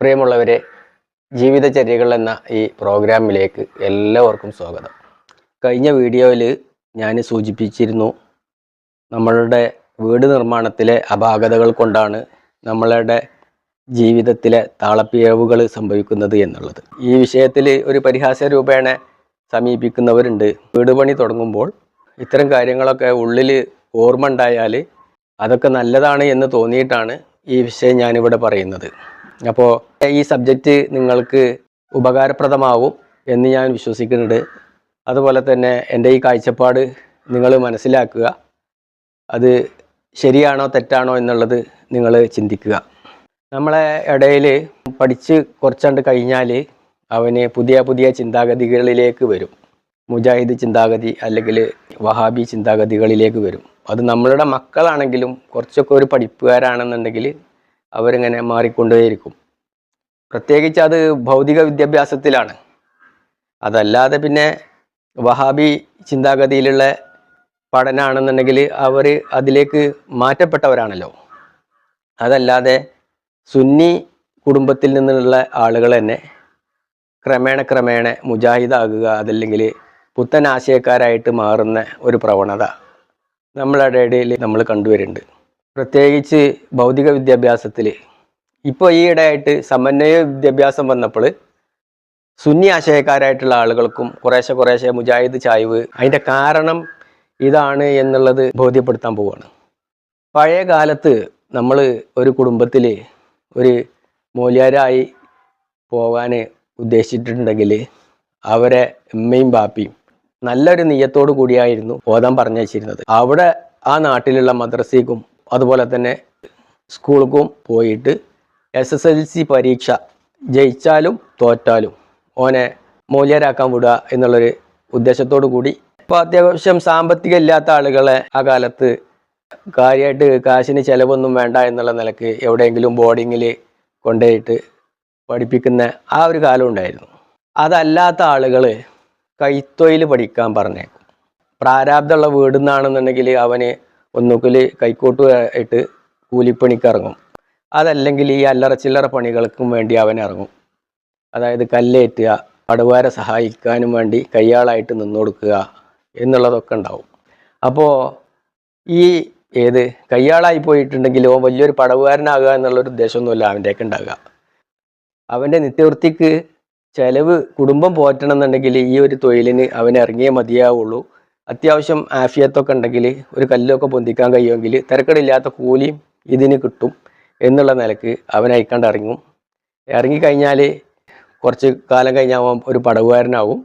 പ്രിയമുള്ളവരെ ജീവിതചര്യകൾ എന്ന ഈ പ്രോഗ്രാമിലേക്ക് എല്ലാവർക്കും സ്വാഗതം. കഴിഞ്ഞ വീഡിയോയിൽ ഞാൻ സൂചിപ്പിച്ചിരുന്നു നമ്മളുടെ വീട് നിർമ്മാണത്തിലെ അപാകതകൾ കൊണ്ടാണ് നമ്മളുടെ ജീവിതത്തിലെ താളപ്പിഴവുകൾ സംഭവിക്കുന്നത് എന്നുള്ളത്. ഈ വിഷയത്തിൽ ഒരു പരിഹാസ രൂപേണ സമീപിക്കുന്നവരുണ്ട്. വീട് പണി തുടങ്ങുമ്പോൾ ഇത്തരം കാര്യങ്ങളൊക്കെ ഉള്ളിൽ ഓർമ്മ ഉണ്ടായാൽ അതൊക്കെ നല്ലതാണ് എന്ന് തോന്നിയിട്ടാണ് ഈ വിഷയം ഞാനിവിടെ പറയുന്നത്. അപ്പോൾ ഈ സബ്ജക്റ്റ് നിങ്ങൾക്ക് ഉപകാരപ്രദമാവും എന്ന് ഞാൻ വിശ്വസിക്കുന്നുണ്ട്. അതുപോലെ തന്നെ എന്റെ ഈ കാഴ്ചപ്പാട് നിങ്ങൾ മനസ്സിലാക്കുക. അത് ശരിയാണോ തെറ്റാണോ എന്നുള്ളത് നിങ്ങൾ ചിന്തിക്കുക. നമ്മളെ ഇടയിൽ പഠിച്ച് കുറച്ചാണ്ട് കഴിഞ്ഞാൽ അവന് പുതിയ പുതിയ ചിന്താഗതികളിലേക്ക് വരും. മുജാഹിദ് ചിന്താഗതി അല്ലെങ്കിൽ വഹാബി ചിന്താഗതികളിലേക്ക് വരും. അത് നമ്മളുടെ മക്കളാണെങ്കിലും കുറച്ചൊക്കെ ഒരു പഠിപ്പുകാരാണെന്നുണ്ടെങ്കിൽ അവരിങ്ങനെ മാറിക്കൊണ്ടേയിരിക്കും. പ്രത്യേകിച്ച് അത് ഭൗതിക വിദ്യാഭ്യാസത്തിലാണ്. അതല്ലാതെ പിന്നെ വഹാബി ചിന്താഗതിയിലുള്ള പഠനമാണെന്നുണ്ടെങ്കിൽ അവർ അതിലേക്ക് മാറ്റപ്പെട്ടവരാണല്ലോ. അതല്ലാതെ സുന്നി കുടുംബത്തിൽ നിന്നുള്ള ആളുകൾ തന്നെ ക്രമേണ ക്രമേണ മുജാഹിദാകുക അതല്ലെങ്കിൽ പുത്തൻ ആശയക്കാരായിട്ട് മാറുന്ന ഒരു പ്രവണത നമ്മളുടെ ഇടയിൽ നമ്മൾ കണ്ടുവരുന്നുണ്ട്. പ്രത്യേകിച്ച് ഭൗതിക വിദ്യാഭ്യാസത്തിൽ ഇപ്പോൾ ഈയിടെയായിട്ട് സമന്വയ വിദ്യാഭ്യാസം വന്നപ്പോൾ സുന്നി ആശയക്കാരായിട്ടുള്ള ആളുകൾക്കും കുറേശ്ശെ കുറേശ്ശെ മുജാഹിദ് ചായ്വ് അതിന്റെ കാരണം ഇതാണ് എന്നുള്ളത് ബോധ്യപ്പെടുത്താൻ പോവുകയാണ് പഴയ കാലത്ത് നമ്മൾ ഒരു കുടുംബത്തിൽ ഒരു മൂല്യരായി പോകാൻ ഉദ്ദേശിച്ചിട്ടുണ്ടെങ്കിൽ അവരെ ഉമ്മയും ബാപ്പിയും നല്ലൊരു നീയത്തോടു കൂടിയായിരുന്നു ഓതാൻ പറഞ്ഞയച്ചിരുന്നത്. അവിടെ ആ നാട്ടിലുള്ള മദ്രസയ്ക്കും അതുപോലെ തന്നെ സ്കൂൾക്കും പോയിട്ട് എസ് എസ് എൽ സി പരീക്ഷ ജയിച്ചാലും തോറ്റാലും ഓനെ മൂല്യരാക്കാൻ വിടുക എന്നുള്ളൊരു ഉദ്ദേശത്തോടു കൂടി. ഇപ്പോൾ അത്യാവശ്യം സാമ്പത്തികം ഇല്ലാത്ത ആളുകളെ ആ കാലത്ത് കാര്യമായിട്ട് കാശിന് ചിലവൊന്നും വേണ്ട എന്നുള്ള നിലയ്ക്ക് എവിടെയെങ്കിലും ബോർഡിങ്ങിൽ കൊണ്ടുപോയിട്ട് പഠിപ്പിക്കുന്ന ആ ഒരു കാലം ഉണ്ടായിരുന്നു. അതല്ലാത്ത ആളുകൾ കൈത്തൊയിൽ പഠിക്കാൻ പറഞ്ഞേക്കും. പ്രാരാബ്ദമുള്ള വീട് നിന്നാണെന്നുണ്ടെങ്കിൽ അവന് ഒന്നുകിൽ കൈക്കോട്ട് ആയിട്ട് കൂലിപ്പണിക്ക് ഇറങ്ങും. അതല്ലെങ്കിൽ ഈ അല്ലറ ചില്ലറ പണികൾക്കും വേണ്ടി അവൻ ഇറങ്ങും. അതായത് കല്ലേറ്റുക പടുവാരെ സഹായിക്കാനും വേണ്ടി കയ്യാളായിട്ട് നിന്നു കൊടുക്കുക എന്നുള്ളതൊക്കെ ഉണ്ടാവും. അപ്പോൾ ഈ ഏത് കയ്യാളായി പോയിട്ടുണ്ടെങ്കിൽ ഓൻ വലിയൊരു പടവുകാരനാകുക എന്നുള്ളൊരു ഉദ്ദേശമൊന്നുമില്ല അവന്റെയൊക്കെ ഉണ്ടാകുക. അവന്റെ നിത്യവൃത്തിക്ക് ചിലവ് കുടുംബം പോറ്റണം എന്നുണ്ടെങ്കിൽ ഈ ഒരു തൊഴിലിന് അവൻ ഇറങ്ങിയേ മതിയാവുള്ളൂ. അത്യാവശ്യം ആഫിയത്തൊക്കെ ഉണ്ടെങ്കിൽ ഒരു കല്ലൊക്കെ പൊന്തിക്കാൻ കഴിയുമെങ്കിൽ തിരക്കടില്ലാത്ത കൂലിയും ഇതിന് കിട്ടും എന്നുള്ള നിലയ്ക്ക് അവൻ അയക്കാണ്ട് ഇറങ്ങും. ഇറങ്ങിക്കഴിഞ്ഞാൽ കുറച്ച് കാലം കഴിഞ്ഞാവും ഒരു പടവുകാരനാവും.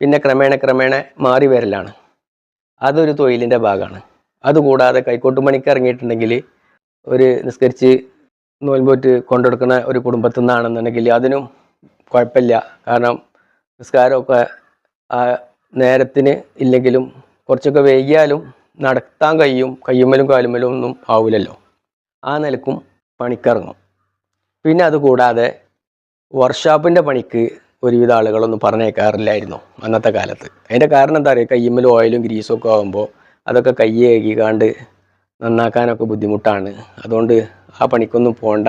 പിന്നെ ക്രമേണ ക്രമേണ മാറി വരലാണ്. അതൊരു തൊഴിലിന്റെ ഭാഗമാണ്. അതുകൂടാതെ കൈക്കോട്ട് പണിക്ക് ഇറങ്ങിയിട്ടുണ്ടെങ്കിൽ ഒരു നിസ്കരിച്ച് നോൽമ്പോറ്റ് കൊണ്ടെടുക്കുന്ന ഒരു കുടുംബത്തിൽ നിന്നാണെന്നുണ്ടെങ്കിൽ അതിനും കുഴപ്പമില്ല. കാരണം നിസ്കാരമൊക്കെ നേരത്തിന് ഇല്ലെങ്കിലും കുറച്ചൊക്കെ വൈകിയാലും നടത്താൻ കഴിയും. കയ്യുമ്മലും കാലുമ്മലും ഒന്നും ആവില്ലല്ലോ ആ നിലക്കും പണിക്കിറങ്ങും. പിന്നെ അതുകൂടാതെ വർക്ക്ഷോപ്പിന്റെ പണിക്ക് ഒരുവിധ ആളുകളൊന്നും പറഞ്ഞേക്കാറില്ലായിരുന്നു അന്നത്തെ കാലത്ത്. അതിന്റെ കാരണം എന്താ പറയുക കയ്യുമ്മലും ഓയിലും ഗ്രീസും ഒക്കെ ആകുമ്പോൾ അതൊക്കെ കൈ കഴുകിക്കാണ്ട് നന്നാക്കാനൊക്കെ ബുദ്ധിമുട്ടാണ്. അതുകൊണ്ട് ആ പണിക്കൊന്നും പോണ്ട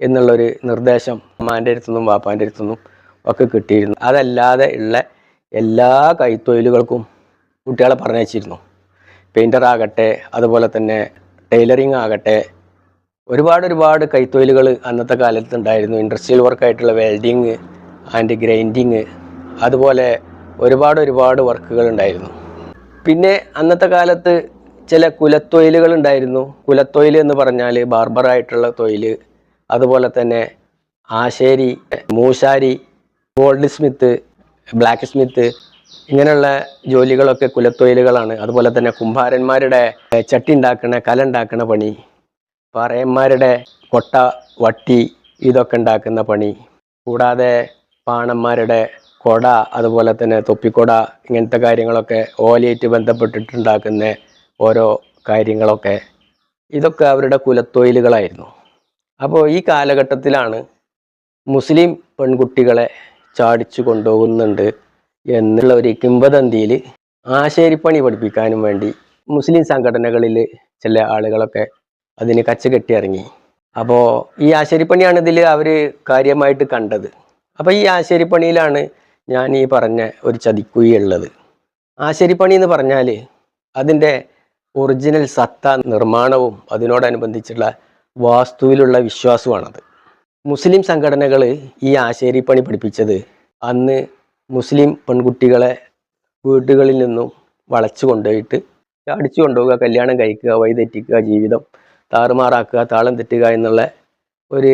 എന്നുള്ളൊരു നിർദ്ദേശം അമ്മാന്റെ അടുത്തുനിന്നും വാപ്പാന്റെ അടുത്തുനിന്നും ഒക്കെ കിട്ടിയിരുന്നു. അതല്ലാതെ ഉള്ള എല്ലാ കൈത്തൊഴിലുകൾക്കും കുട്ടികളെ പറഞ്ഞയച്ചിരുന്നു. പെയിന്റർ ആകട്ടെ അതുപോലെ തന്നെ ടൈലറിങ് ആകട്ടെ ഒരുപാട് ഒരുപാട് കൈത്തൊഴിലുകൾ അന്നത്തെ കാലത്ത് ഉണ്ടായിരുന്നു ഇൻഡസ്ട്രിയൽ വർക്കായിട്ടുള്ള വെൽഡിങ് ആൻഡ് ഗ്രൈൻഡിങ് അതുപോലെ ഒരുപാട് ഒരുപാട് വർക്കുകൾ ഉണ്ടായിരുന്നു. പിന്നെ അന്നത്തെ കാലത്ത് ചില കുലത്തൊഴിലുകൾ ഉണ്ടായിരുന്നു. കുലത്തൊഴിൽ എന്ന് പറഞ്ഞാൽ ബാർബറായിട്ടുള്ള തൊഴിൽ അതുപോലെ തന്നെ ആശേരി മൂശാരി ഗോൾഡ് സ്മിത്ത് ബ്ലാക്ക് സ്മിത്ത് ഇങ്ങനെയുള്ള ജോലികളൊക്കെ കുലത്തൊഴിലുകളാണ്. അതുപോലെ തന്നെ കുംഭാരന്മാരുടെ ചട്ടി ഉണ്ടാക്കണ കല ഉണ്ടാക്കണ പണി പാറയന്മാരുടെ കൊട്ട വട്ടി ഇതൊക്കെ ഉണ്ടാക്കുന്ന പണി കൂടാതെ പാണന്മാരുടെ കൊട അതുപോലെ തന്നെ തൊപ്പിക്കൊട ഇങ്ങനത്തെ കാര്യങ്ങളൊക്കെ ഓലയായിട്ട് ബന്ധപ്പെട്ടിട്ടുണ്ടാക്കുന്ന ഓരോ കാര്യങ്ങളൊക്കെ ഇതൊക്കെ അവരുടെ കുലത്തൊഴിലുകളായിരുന്നു. അപ്പോൾ ഈ കാലഘട്ടത്തിലാണ് മുസ്ലിം പെൺകുട്ടികളെ ചാടിച്ചു കൊണ്ടുപോകുന്നുണ്ട് എന്നുള്ള ഒരു കിംവദന്തിയിൽ ആശേരിപ്പണി പഠിപ്പിക്കാനും വേണ്ടി മുസ്ലിം സംഘടനകളിൽ ചില ആളുകളൊക്കെ അതിന് കച്ച കെട്ടി ഇറങ്ങി. അപ്പോൾ ഈ ആശേരിപ്പണിയാണ് ഇതിൽ അവർ കാര്യമായിട്ട് കണ്ടത്. അപ്പോൾ ഈ ആശേരിപ്പണിയിലാണ് ഞാൻ ഈ പറഞ്ഞ ഒരു ചതിക്കുഴി ഉള്ളത് ആശേരിപ്പണി എന്ന് പറഞ്ഞാൽ അതിന്റെ ഒറിജിനൽ സത്ത നിർമ്മാണവും അതിനോടനുബന്ധിച്ചുള്ള വാസ്തുവിലുള്ള വിശ്വാസമാണത് മുസ്ലിം സംഘടനകൾ ഈ ആശേരിപ്പണി പഠിപ്പിച്ചത് അന്ന് മുസ്ലിം പെൺകുട്ടികളെ വീടുകളിൽ നിന്നും വളച്ചു കൊണ്ടുപോയിട്ട് അടിച്ചു കൊണ്ടുപോവുക കല്യാണം കഴിക്കുക വഴിതെറ്റിക്കുക ജീവിതം താറുമാറാക്കുക താളം തെറ്റുക എന്നുള്ള ഒരു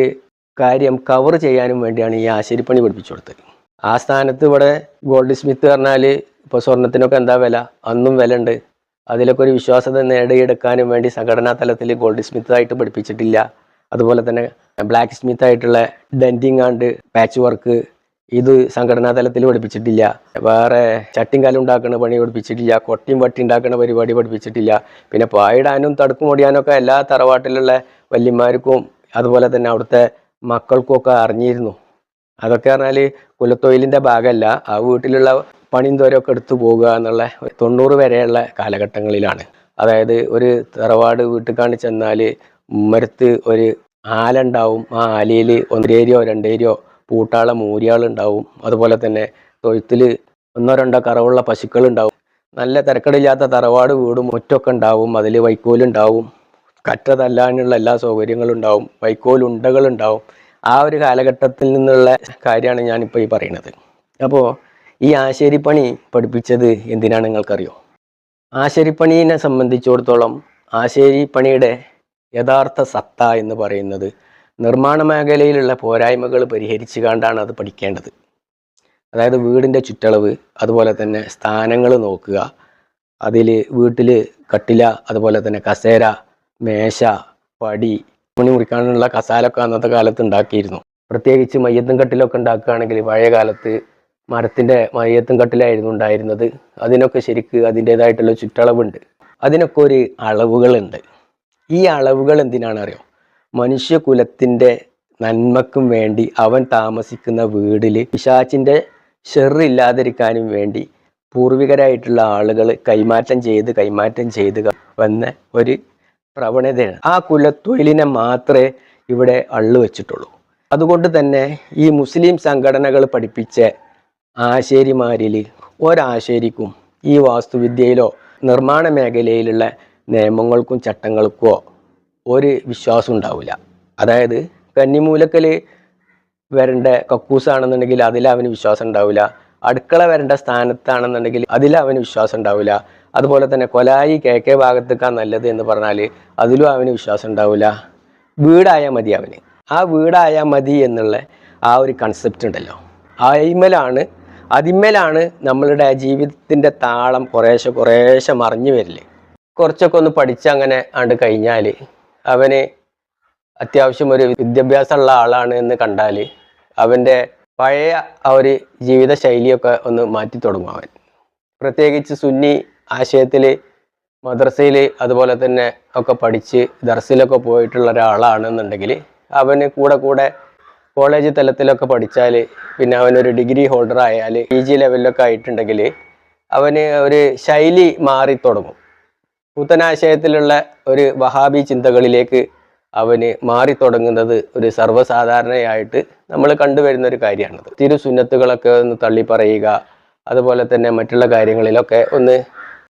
കാര്യം കവർ ചെയ്യാനും വേണ്ടിയാണ് ഈ ആശേരിപ്പണി പഠിപ്പിച്ചു കൊടുത്തത്. ആ സ്ഥാനത്ത് ഇവിടെ ഗോൾഡ് സ്മിത്ത് പറഞ്ഞാൽ ഇപ്പോൾ സ്വർണത്തിനൊക്കെ എന്താ വില? അന്നും വില ഉണ്ട്. അതിലൊക്കെ ഒരു വിശ്വാസത നേടിയെടുക്കാനും വേണ്ടി സംഘടനാ തലത്തിൽ ഗോൾഡ് സ്മിത്ത് ആയിട്ട് പഠിപ്പിച്ചിട്ടില്ല. അതുപോലെ തന്നെ ബ്ലാക്ക് സ്മിത്ത് ആയിട്ടുള്ള ഡെന്റിങ് ആൻഡ് പാച്ച് വർക്ക് ഇത് സംഘടനാ തലത്തിൽ പഠിപ്പിച്ചിട്ടില്ല. വേറെ ചട്ടിങ്കാലം ഉണ്ടാക്കുന്ന പണി പഠിപ്പിച്ചിട്ടില്ല. കൊട്ടിയും വട്ടി ഉണ്ടാക്കുന്ന പരിപാടി പഠിപ്പിച്ചിട്ടില്ല. പിന്നെ പായിടാനും തടുക്കും ഓടിയാനൊക്കെ എല്ലാ തറവാട്ടിലുള്ള വല്യന്മാർക്കും അതുപോലെ തന്നെ അവിടുത്തെ മക്കൾക്കും ഒക്കെ അറിഞ്ഞിരുന്നു. അതൊക്കെ പറഞ്ഞാൽ കുലത്തൊഴിലിന്റെ ഭാഗമല്ല. ആ വീട്ടിലുള്ള പണിയും തോരമൊക്കെ എടുത്തു പോകുക എന്നുള്ള തൊണ്ണൂറ് വരെയുള്ള കാലഘട്ടങ്ങളിലാണ്. അതായത് ഒരു തറവാട് വീട്ടിൽ ചെന്നാൽ മരത്ത് ഒരു ആല ഉണ്ടാവും. ആ ആലയിൽ ഒന്നരയോ രണ്ടേരിയോ പൂട്ടാള മൂരിയാളുണ്ടാവും അതുപോലെ തന്നെ തൊഴുത്തിൽ ഒന്നോ രണ്ടോ കറവുള്ള പശുക്കളുണ്ടാവും നല്ല തിരക്കടില്ലാത്ത തറവാട് വീടും മുറ്റൊക്കെ ഉണ്ടാവും. അതിൽ വൈക്കോലുണ്ടാവും കറ്റ തല്ലാനുള്ള എല്ലാ സൗകര്യങ്ങളും ഉണ്ടാവും. വൈക്കോലുണ്ടകളുണ്ടാവും ആ ഒരു കാലഘട്ടത്തിൽ നിന്നുള്ള കാര്യമാണ് ഞാനിപ്പോൾ ഈ പറയുന്നത്. അപ്പോൾ ഈ ആശേരിപ്പണി പഠിപ്പിച്ചത് എന്തിനാണ് നിങ്ങൾക്കറിയോ? ആശേരിപ്പണീനെ സംബന്ധിച്ചിടത്തോളം ആശാരിപ്പണിയുടെ യഥാർത്ഥ സത്ത എന്ന് പറയുന്നത് നിർമ്മാണ മേഖലയിലുള്ള പോരായ്മകൾ പരിഹരിച്ചു കണ്ടാണ് അത് പഠിക്കേണ്ടത്. അതായത് വീടിന്റെ ചുറ്റളവ് അതുപോലെ തന്നെ സ്ഥാനങ്ങൾ നോക്കുക അതിൽ വീട്ടിൽ കട്ടില അതുപോലെ തന്നെ കസേര മേശ പടി തുണി മുറിക്കാനുള്ള കസാലൊക്കെ അന്നത്തെ കാലത്ത് ഉണ്ടാക്കിയിരുന്നു. പ്രത്യേകിച്ച് മയ്യത്തും കട്ടിലൊക്കെ ഉണ്ടാക്കുകയാണെങ്കിൽ പഴയ കാലത്ത് മരത്തിന്റെ മയ്യത്തും കട്ടിലായിരുന്നു ഉണ്ടായിരുന്നത്. അതിനൊക്കെ ശരിക്ക് അതിന്റേതായിട്ടുള്ള ചുറ്റളവുണ്ട്. അതിനൊക്കെ ഒരു അളവുകളുണ്ട്. ഈ അളവുകൾ എന്തിനാണ് അറിയോ മനുഷ്യകുലത്തിന്റെ നന്മക്കും വേണ്ടി അവൻ താമസിക്കുന്ന വീടിൽ പിശാച്ചിന്റെ ഷെറില്ലാതിരിക്കാനും വേണ്ടി പൂർവികരായിട്ടുള്ള ആളുകൾ കൈമാറ്റം ചെയ്ത് കൈമാറ്റം ചെയ്ത് വന്ന ഒരു പ്രവണതയാണ്. ആ കുലത്തൊഴിലിനെ മാത്രമേ ഇവിടെ അള്ളു വെച്ചിട്ടുള്ളൂ. അതുകൊണ്ട് തന്നെ ഈ മുസ്ലിം സംഘടനകൾ പഠിപ്പിച്ച ആശേരിമാരിൽ ഒരാശേരിക്കും ഈ വാസ്തുവിദ്യയിലോ നിർമ്മാണ മേഖലയിലുള്ള നിയമങ്ങൾക്കും ചട്ടങ്ങൾക്കോ ഒരു വിശ്വാസം ഉണ്ടാവില്ല. അതായത് കന്നിമൂലക്കൽ വരേണ്ട കക്കൂസാണെന്നുണ്ടെങ്കിൽ അതിൽ അവന് വിശ്വാസം ഉണ്ടാവില്ല. അടുക്കള വരേണ്ട സ്ഥാനത്താണെന്നുണ്ടെങ്കിൽ അതിൽ അവന് വിശ്വാസം ഉണ്ടാവില്ല. അതുപോലെ തന്നെ കൊലായി കിഴക്കേ ഭാഗത്തേക്കാണ് നല്ലത് എന്ന് പറഞ്ഞാൽ അതിലും അവന് വിശ്വാസം ഉണ്ടാവില്ല. വീടായാൽ മതി അവന്. ആ വീടായാൽ മതി എന്നുള്ള ആ ഒരു കൺസെപ്റ്റ് ഉണ്ടല്ലോ. അയിമലാണ് അതിന്മേലാണ് നമ്മളുടെ ജീവിതത്തിന്റെ താളം കുറേശ്ശെ കുറേശ്ശെ മറിഞ്ഞു വരില്ലേ കുറച്ചൊക്കെ ഒന്ന് പഠിച്ച് അങ്ങനെ ആണ്ട് കഴിഞ്ഞാൽ അവന് അത്യാവശ്യം ഒരു വിദ്യാഭ്യാസമുള്ള ആളാണ് എന്ന് കണ്ടാൽ അവന്റെ പഴയ ആ ഒരു ജീവിത ശൈലിയൊക്കെ ഒന്ന് മാറ്റി തുടങ്ങും അവൻ. പ്രത്യേകിച്ച് സുന്നി ആശയത്തിൽ മദ്രസയിൽ അതുപോലെ തന്നെ ഒക്കെ പഠിച്ച് ദർസിലൊക്കെ പോയിട്ടുള്ള ഒരാളാണെന്നുണ്ടെങ്കിൽ അവന് കൂടെ കൂടെ കോളേജ് തലത്തിലൊക്കെ പഠിച്ചാൽ പിന്നെ അവനൊരു ഡിഗ്രി ഹോൾഡർ ആയാൽ പി ജി ലെവലിലൊക്കെ ആയിട്ടുണ്ടെങ്കിൽ അവന് ഒരു ശൈലി മാറി തുടങ്ങും. പുത്തനാശയത്തിലുള്ള ഒരു വഹാബി ചിന്തകളിലേക്ക് അവന് മാറി തുടങ്ങുന്നത് ഒരു സർവസാധാരണയായിട്ട് നമ്മൾ കണ്ടുവരുന്ന ഒരു കാര്യമാണത്. തിരുസുന്നത്തുകളൊക്കെ ഒന്ന് തള്ളി പറയുക അതുപോലെ തന്നെ മറ്റുള്ള കാര്യങ്ങളിലൊക്കെ ഒന്ന്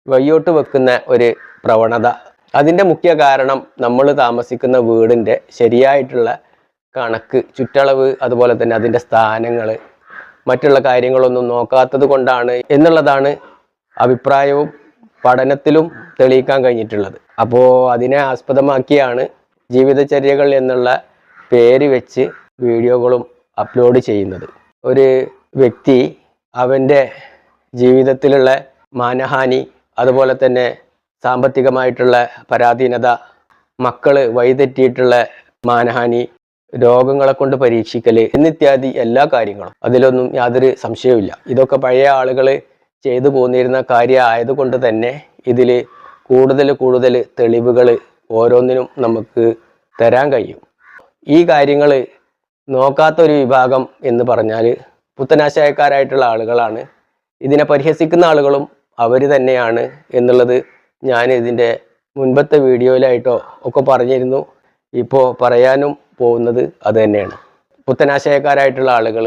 വയ്യോട്ട് വെക്കുന്ന ഒരു പ്രവണത. അതിന്റെ മുഖ്യ കാരണം നമ്മൾ താമസിക്കുന്ന വീടിന്റെ ശരിയായിട്ടുള്ള കണക്ക് ചുറ്റളവ് അതുപോലെ തന്നെ അതിന്റെ സ്ഥാനങ്ങൾ മറ്റുള്ള കാര്യങ്ങളൊന്നും നോക്കാത്തത് കൊണ്ടാണ് എന്നുള്ളതാണ് അഭിപ്രായവും പഠനത്തിലും തെളിയിക്കാൻ കഴിഞ്ഞിട്ടുള്ളത്. അപ്പോൾ അതിനെ ആസ്പദമാക്കിയാണ് ജീവിതചര്യകൾ എന്നുള്ള പേര് വെച്ച് വീഡിയോകളും അപ്ലോഡ് ചെയ്യുന്നത്. ഒരു വ്യക്തി അവന്റെ ജീവിതത്തിലുള്ള മാനഹാനി അതുപോലെ തന്നെ സാമ്പത്തികമായിട്ടുള്ള പരാധീനത മക്കൾ വഴിതെറ്റിയിട്ടുള്ള മാനഹാനി രോഗങ്ങളെ കൊണ്ട് പരീക്ഷിക്കൽ എന്നിത്യാദി എല്ലാ കാര്യങ്ങളും. അതിലൊന്നും യാതൊരു സംശയവുമില്ല. ഇതൊക്കെ പഴയ ആളുകൾ ചെയ്തു പോന്നിരുന്ന കാര്യം ആയതുകൊണ്ട് തന്നെ ഇതിൽ കൂടുതൽ കൂടുതൽ തെളിവുകൾ ഓരോന്നിനും നമുക്ക് തരാൻ കഴിയും. ഈ കാര്യങ്ങൾ നോക്കാത്ത ഒരു വിഭാഗം എന്ന് പറഞ്ഞാൽ പുത്തനാശയക്കാരായിട്ടുള്ള ആളുകളാണ്. ഇതിനെ പരിഹസിക്കുന്ന ആളുകളും അവർ തന്നെയാണ് എന്നുള്ളത് ഞാൻ ഇതിന്റെ മുൻപത്തെ വീഡിയോയിലായിട്ടോ ഒക്കെ പറഞ്ഞിരുന്നു. ഇപ്പോൾ പറയാനും പോകുന്നത് അത് തന്നെയാണ്. പുത്തനാശയക്കാരായിട്ടുള്ള ആളുകൾ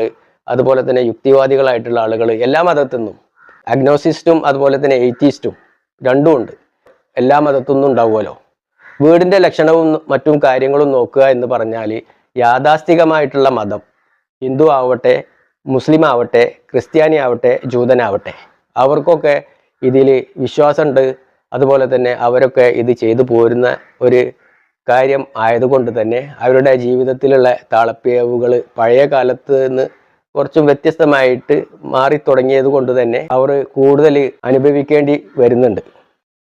അതുപോലെ തന്നെ യുക്തിവാദികളായിട്ടുള്ള ആളുകൾ എല്ലാ മതത്തിൽ നിന്നും അഗ്നോസിസ്റ്റും അതുപോലെ തന്നെ എയ്റ്റീസ്റ്റും രണ്ടും ഉണ്ട്. എല്ലാ മതത്തൊന്നും ഉണ്ടാവുമല്ലോ. വീടിന്റെ ലക്ഷണവും മറ്റും കാര്യങ്ങളും നോക്കുക എന്ന് പറഞ്ഞാൽ യാഥാസ്ഥികമായിട്ടുള്ള മതം ഹിന്ദു ആവട്ടെ മുസ്ലിം ആവട്ടെ ക്രിസ്ത്യാനി ആവട്ടെ ജൂതനാവട്ടെ അവർക്കൊക്കെ ഇതിൽ വിശ്വാസമുണ്ട്. അതുപോലെ തന്നെ അവരൊക്കെ ഇത് ചെയ്തു പോരുന്ന ഒരു കാര്യം ആയതുകൊണ്ട് തന്നെ അവരുടെ ജീവിതത്തിലുള്ള താളപ്പിയവുകൾ പഴയ കാലത്ത് നിന്ന് കുറച്ചും വ്യത്യസ്തമായിട്ട് മാറി തുടങ്ങിയത് കൊണ്ട് തന്നെ അവർ കൂടുതൽ അനുഭവിക്കേണ്ടി വരുന്നുണ്ട്.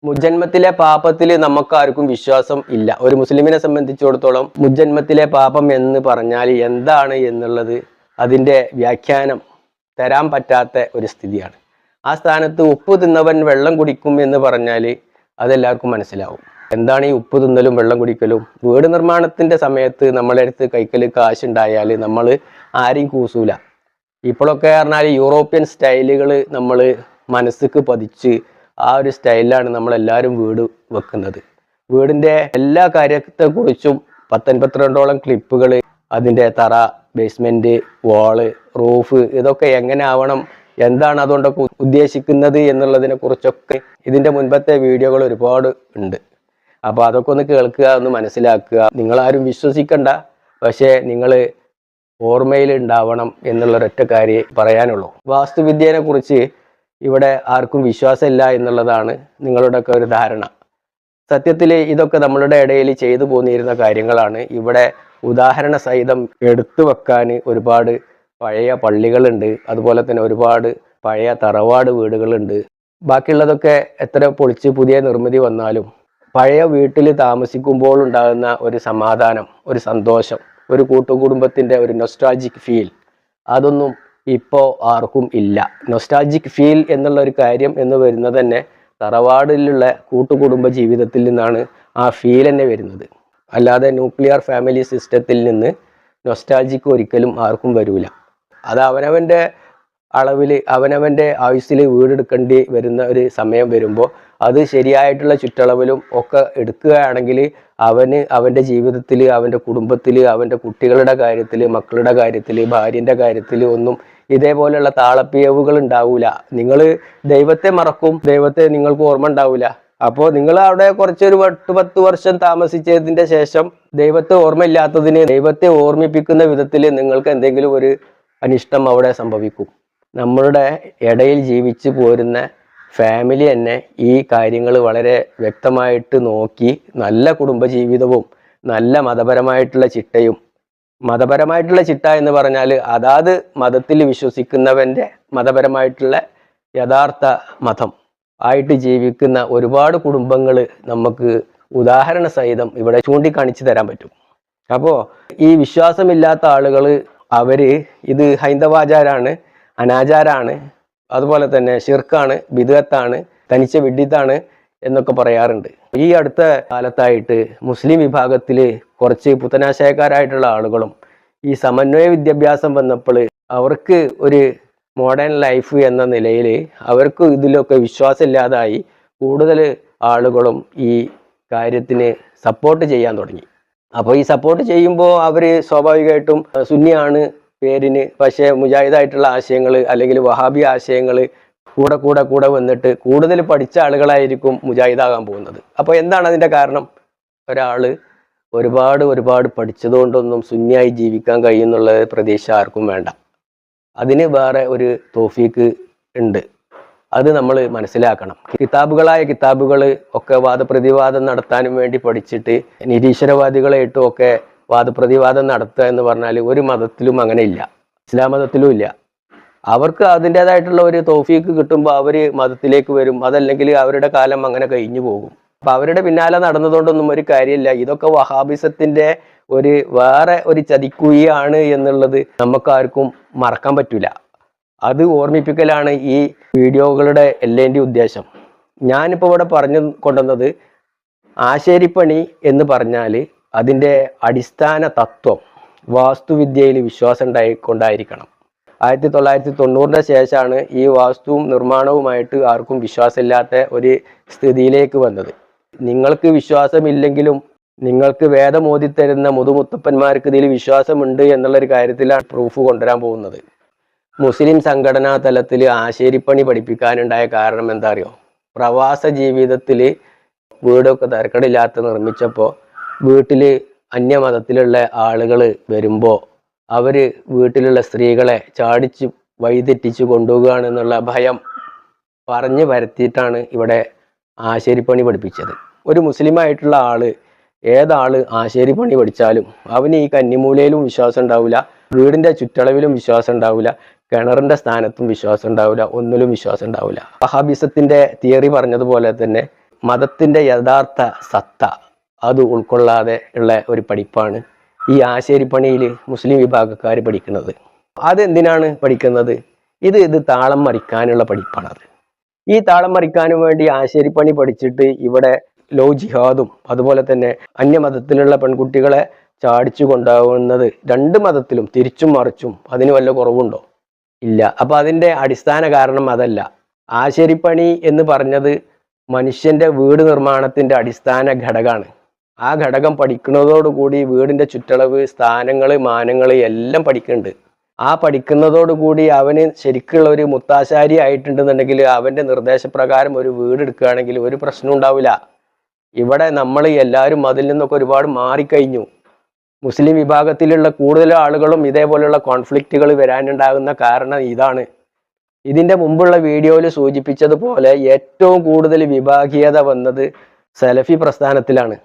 മുജന്മത്തിലെ പാപത്തിൽ നമുക്കാർക്കും വിശ്വാസം ഇല്ല. ഒരു മുസ്ലിമിനെ സംബന്ധിച്ചിടത്തോളം മുജന്മത്തിലെ പാപം എന്ന് പറഞ്ഞാൽ എന്താണ് എന്നുള്ളത് അതിന്റെ വ്യാഖ്യാനം തരാൻ പറ്റാത്ത ഒരു സ്ഥിതിയാണ്. ആ സ്ഥാനത്ത് ഉപ്പ് തിന്നവൻ വെള്ളം കുടിക്കും എന്ന് പറഞ്ഞാൽ അതെല്ലാവർക്കും മനസ്സിലാവും. എന്താണ് ഈ ഉപ്പ് തിന്നലും വെള്ളം കുടിക്കലും? വീട് നിർമ്മാണത്തിന്റെ സമയത്ത് നമ്മളെ അടുത്ത് കൈക്കൽ കാശുണ്ടായാൽ നമ്മൾ ആരെയും കൂസൂല. ഇപ്പോഴൊക്കെ പറഞ്ഞാൽ യൂറോപ്യൻ സ്റ്റൈലുകൾ നമ്മൾ മനസ്സിക്ക് പതിച്ച് ആ ഒരു സ്റ്റൈലിലാണ് നമ്മളെല്ലാവരും വീട് വെക്കുന്നത്. വീടിന്റെ എല്ലാ കാര്യത്തെക്കുറിച്ചും പത്തൊൻപത്തിരണ്ടോളം ക്ലിപ്പുകൾ അതിന്റെ തറ ബേസ്മെന്റ് വാൾ റൂഫ് ഇതൊക്കെ എങ്ങനെ ആവണം എന്താണ് അതുകൊണ്ടൊക്കെ ഉദ്ദേശിക്കുന്നത് എന്നുള്ളതിനെ കുറിച്ചൊക്കെ ഇതിന്റെ മുൻപത്തെ വീഡിയോകൾ ഒരുപാട് ഉണ്ട്. അപ്പോൾ അതൊക്കെ ഒന്ന് കേൾക്കുക ഒന്ന് മനസ്സിലാക്കുക. നിങ്ങളാരും വിശ്വസിക്കണ്ട പക്ഷേ നിങ്ങൾ ഓർമ്മയിൽ ഉണ്ടാവണം എന്നുള്ളൊരൊറ്റ കാര്യം പറയാനുള്ളൂ. വാസ്തുവിദ്യനെ കുറിച്ച് ഇവിടെ ആർക്കും വിശ്വാസമില്ല എന്നുള്ളതാണ് നിങ്ങളുടെയൊക്കെ ഒരു ധാരണ. സത്യത്തിൽ ഇതൊക്കെ നമ്മളുടെ ഇടയിൽ ചെയ്തു പോന്നിരുന്ന കാര്യങ്ങളാണ്. ഇവിടെ ഉദാഹരണ സഹിതം എടുത്തു വെക്കാൻ ഒരുപാട് പഴയ പള്ളികളുണ്ട്. അതുപോലെ തന്നെ ഒരുപാട് പഴയ തറവാട് വീടുകളുണ്ട്. ബാക്കിയുള്ളതൊക്കെ എത്ര പൊളിച്ച് പുതിയ നിർമ്മിതി വന്നാലും പഴയ വീട്ടിൽ താമസിക്കുമ്പോൾ ഉണ്ടാകുന്ന ഒരു സമാധാനം ഒരു സന്തോഷം ഒരു കൂട്ടുകുടുംബത്തിന്റെ ഒരു നൊസ്ട്രാജിക് ഫീൽ അതൊന്നും ഇപ്പോൾ ആർക്കും ഇല്ല. നൊസ്റ്റാജിക് ഫീൽ എന്നുള്ള ഒരു കാര്യം എന്ന് വരുന്നത് തന്നെ തറവാടിലുള്ള കൂട്ടുകുടുംബ ജീവിതത്തിൽ നിന്നാണ് ആ ഫീൽ തന്നെ വരുന്നത്. അല്ലാതെ ന്യൂക്ലിയർ ഫാമിലി സിസ്റ്റത്തിൽ നിന്ന് നൊസ്റ്റാജിക്ക് ഒരിക്കലും ആർക്കും വരൂല. അത് അവനവന്റെ അളവിൽ അവനവന്റെ ആയുസ്സിൽ വീടെടുക്കേണ്ടി വരുന്ന ഒരു സമയം വരുമ്പോൾ അത് ശരിയായിട്ടുള്ള ചുറ്റളവിലും ഒക്കെ എടുക്കുകയാണെങ്കിൽ അവന് അവന്റെ ജീവിതത്തിൽ അവന്റെ കുടുംബത്തിൽ അവന്റെ കുട്ടികളുടെ കാര്യത്തിൽ മക്കളുടെ കാര്യത്തിൽ ഭാര്യന്റെ കാര്യത്തിൽ ഒന്നും ഇതേപോലെയുള്ള താളപ്പിയവുകൾ ഉണ്ടാവൂല. നിങ്ങൾ ദൈവത്തെ മറക്കും ദൈവത്തെ നിങ്ങൾക്ക് ഓർമ്മ ഉണ്ടാവൂല. അപ്പോൾ നിങ്ങൾ അവിടെ കുറച്ചൊരു എട്ട് പത്ത് വർഷം താമസിച്ചതിന്റെ ശേഷം ദൈവത്തെ ഓർമ്മയില്ലാത്തതിന് ദൈവത്തെ ഓർമ്മിപ്പിക്കുന്ന വിധത്തിൽ നിങ്ങൾക്ക് എന്തെങ്കിലും ഒരു അനിഷ്ടം അവിടെ സംഭവിക്കും. നമ്മളുടെ ഇടയിൽ ജീവിച്ചു പോരുന്ന ഫാമിലി തന്നെ ഈ കാര്യങ്ങൾ വളരെ വ്യക്തമായിട്ട് നോക്കി നല്ല കുടുംബജീവിതവും നല്ല മതപരമായിട്ടുള്ള ചിട്ടയും മതപരമായിട്ടുള്ള ചിട്ട എന്ന് പറഞ്ഞാൽ അതാത് മതത്തിൽ വിശ്വസിക്കുന്നവന്റെ മതപരമായിട്ടുള്ള യഥാർത്ഥ മതം ആയിട്ട് ജീവിക്കുന്ന ഒരുപാട് കുടുംബങ്ങൾ നമുക്ക് ഉദാഹരണ സഹിതം ഇവിടെ ചൂണ്ടിക്കാണിച്ചു തരാൻ പറ്റും. അപ്പോൾ ഈ വിശ്വാസമില്ലാത്ത ആളുകൾ അവർ ഇത് ഹൈന്ദവാചാരാണ് അനാചാരാണ് അതുപോലെ തന്നെ ഷിർക്കാണ് ബിദത്താണ് തനിച്ച വിഡിത്താണ് എന്നൊക്കെ പറയാറുണ്ട്. ഈ അടുത്ത കാലത്തായിട്ട് മുസ്ലിം വിഭാഗത്തിൽ കുറച്ച് പുത്തനാശയക്കാരായിട്ടുള്ള ആളുകളും ഈ സമന്വയ വിദ്യാഭ്യാസം വന്നപ്പോൾ അവർക്ക് ഒരു മോഡേൺ ലൈഫ് എന്ന നിലയിൽ അവർക്ക് ഇതിലൊക്കെ വിശ്വാസമില്ലാതായി കൂടുതൽ ആളുകളും ഈ കാര്യത്തിന് സപ്പോർട്ട് ചെയ്യാൻ തുടങ്ങി. അപ്പോൾ ഈ സപ്പോർട്ട് ചെയ്യുമ്പോൾ അവർ സ്വാഭാവികമായിട്ടും സുന്നിയാണ് പേരിന് പക്ഷേ മുജാഹിദായിട്ടുള്ള ആശയങ്ങൾ അല്ലെങ്കിൽ വഹാബി ആശയങ്ങൾ കൂടെ കൂടെ കൂടെ വന്നിട്ട് കൂടുതൽ പഠിച്ച ആളുകളായിരിക്കും മുജാഹിദാകാൻ പോകുന്നത്. അപ്പോൾ എന്താണ് അതിന്റെ കാരണം? ഒരാൾ ഒരുപാട് ഒരുപാട് പഠിച്ചതുകൊണ്ടൊന്നും സുന്നിയായി ജീവിക്കാൻ കഴിയുന്നുള്ള പ്രതീക്ഷ ആർക്കും വേണ്ട. അതിന് വേറെ ഒരു തോഫീക്ക് ഉണ്ട്. അത് നമ്മൾ മനസ്സിലാക്കണം. കിതാബുകളായ കിതാബുകൾ ഒക്കെ വാദപ്രതിവാദം നടത്താനും വേണ്ടി പഠിച്ചിട്ട് നിരീശ്വരവാദികളായിട്ടും ഒക്കെ വാദപ്രതിവാദം നടത്തുക എന്ന് പറഞ്ഞാൽ ഒരു മതത്തിലും അങ്ങനെ ഇല്ല. ഇസ്ലാം മതത്തിലും ഇല്ല. അവർക്ക് അതിന്റെതായിട്ടുള്ള ഒരു തോഫീക്ക് കിട്ടുമ്പോൾ അവർ മതത്തിലേക്ക് വരും. അതല്ലെങ്കിൽ അവരുടെ കാലം അങ്ങനെ കഴിഞ്ഞു പോകും. അപ്പൊ അവരുടെ പിന്നാലെ നടന്നതുകൊണ്ടൊന്നും ഒരു കാര്യമില്ല. ഇതൊക്കെ വഹാബിസത്തിന്റെ ഒരു വേറെ ഒരു ചതിക്കുകയാണ് എന്നുള്ളത് നമുക്കാർക്കും മറക്കാൻ പറ്റൂല. അത് ഓർമ്മിപ്പിക്കലാണ് ഈ വീഡിയോകളുടെ എല്ലേന്റെ ഉദ്ദേശം. ഞാനിപ്പോൾ ഇവിടെ പറഞ്ഞു കൊണ്ടുവന്നത് ആശേരിപ്പണി എന്ന് പറഞ്ഞാൽ അതിന്റെ അടിസ്ഥാന തത്വം വാസ്തുവിദ്യയിൽ വിശ്വാസം ഉണ്ടായിക്കൊണ്ടായിരിക്കണം ആയിരത്തി തൊള്ളായിരത്തി തൊണ്ണൂറിന് ശേഷമാണ് ഈ വാസ്തുവും നിർമ്മാണവുമായിട്ട് ആർക്കും വിശ്വാസമില്ലാത്ത ഒരു സ്ഥിതിയിലേക്ക് വന്നത്. നിങ്ങൾക്ക് വിശ്വാസമില്ലെങ്കിലും നിങ്ങൾക്ക് വേദമോതി തരുന്ന മുതുമുത്തപ്പന്മാർക്ക് ഇതിൽ വിശ്വാസമുണ്ട് എന്നുള്ളൊരു കാര്യത്തിലാണ് പ്രൂഫ് കൊണ്ടുവരാൻ പോകുന്നത്. മുസ്ലിം സംഘടനാ തലത്തിൽ ആശേരിപ്പണി പഠിപ്പിക്കാനുണ്ടായ കാരണം എന്താ അറിയോ പ്രവാസ ജീവിതത്തിൽ വീടൊക്കെ തരക്കടില്ലാത്ത നിർമ്മിച്ചപ്പോൾ വീട്ടിൽ അന്യമതത്തിലുള്ള ആളുകൾ വരുമ്പോൾ അവർ വീട്ടിലുള്ള സ്ത്രീകളെ ചാടിച്ച് വഴിതെറ്റിച്ച് കൊണ്ടുപോകുകയാണെന്നുള്ള ഭയം പറഞ്ഞു വരുത്തിയിട്ടാണ് ഇവിടെ ആശേരിപ്പണി പഠിപ്പിച്ചത്. ഒരു മുസ്ലിമായിട്ടുള്ള ആൾ ഏതാൾ ആശേരി പണി പഠിച്ചാലും അവന് ഈ കന്നിമൂലയിലും വിശ്വാസം ഉണ്ടാവില്ല വീടിന്റെ ചുറ്റളവിലും വിശ്വാസം ഉണ്ടാവില്ല കിണറിന്റെ സ്ഥാനത്തും വിശ്വാസം ഉണ്ടാവില്ല ഒന്നിലും വിശ്വാസം ഉണ്ടാവില്ല വഹാബിസത്തിന്റെ തിയറി പറഞ്ഞതുപോലെ തന്നെ മതത്തിന്റെ യഥാർത്ഥ സത്ത അത് ഉൾക്കൊള്ളാതെ ഉള്ള ഒരു പഠിപ്പാണ് ഈ ആശേരിപ്പണിയിൽ മുസ്ലിം വിഭാഗക്കാർ പഠിക്കുന്നത്. അതെന്തിനാണ് പഠിക്കുന്നത്? ഇത് ഇത് താളം മറിക്കാനുള്ള പഠിപ്പാണത്. ഈ താളം മറിക്കാനും വേണ്ടി ആശേരിപ്പണി പഠിച്ചിട്ട് ഇവിടെ ലോ ജിഹാദും അതുപോലെ തന്നെ അന്യമതത്തിലുള്ള പെൺകുട്ടികളെ ചാടിച്ചു കൊണ്ടാവുന്നത് രണ്ട് മതത്തിലും തിരിച്ചും മറിച്ചും അതിന് വല്ല കുറവുണ്ടോ? ഇല്ല. അപ്പോൾ അതിന്റെ അടിസ്ഥാന കാരണം അതല്ല. ആശരിപ്പണി എന്ന് പറഞ്ഞത് മനുഷ്യന്റെ വീട് നിർമ്മാണത്തിന്റെ അടിസ്ഥാന ഘടകമാണ്. ആ ഘടകം പഠിക്കുന്നതോടുകൂടി വീടിന്റെ ചുറ്റളവ് സ്ഥാനങ്ങൾ മാനങ്ങൾ എല്ലാം പഠിക്കുന്നുണ്ട്. ആ പഠിക്കുന്നതോടുകൂടി അവന് ശരിക്കുള്ള ഒരു മുത്താശാരി ആയിട്ടുണ്ടെന്നുണ്ടെങ്കിൽ അവന്റെ നിർദ്ദേശപ്രകാരം ഒരു വീട് എടുക്കുകയാണെങ്കിൽ ഒരു പ്രശ്നം ഉണ്ടാവില്ല. ഇവിടെ നമ്മൾ എല്ലാവരും അതിൽ നിന്നൊക്കെ ഒരുപാട് മാറിക്കഴിഞ്ഞു. മുസ്ലിം വിഭാഗത്തിലുള്ള കൂടുതൽ ആളുകളും ഇതേപോലെയുള്ള കോൺഫ്ലിക്റ്റുകൾ വരാനുണ്ടാകുന്ന കാരണം ഇതാണ്. ഇതിന്റെ മുമ്പുള്ള വീഡിയോയിൽ സൂചിപ്പിച്ചതുപോലെ ഏറ്റവും കൂടുതൽ വിഭാഗീയത വന്നത് സലഫി പ്രസ്ഥാനത്തിലാണ്.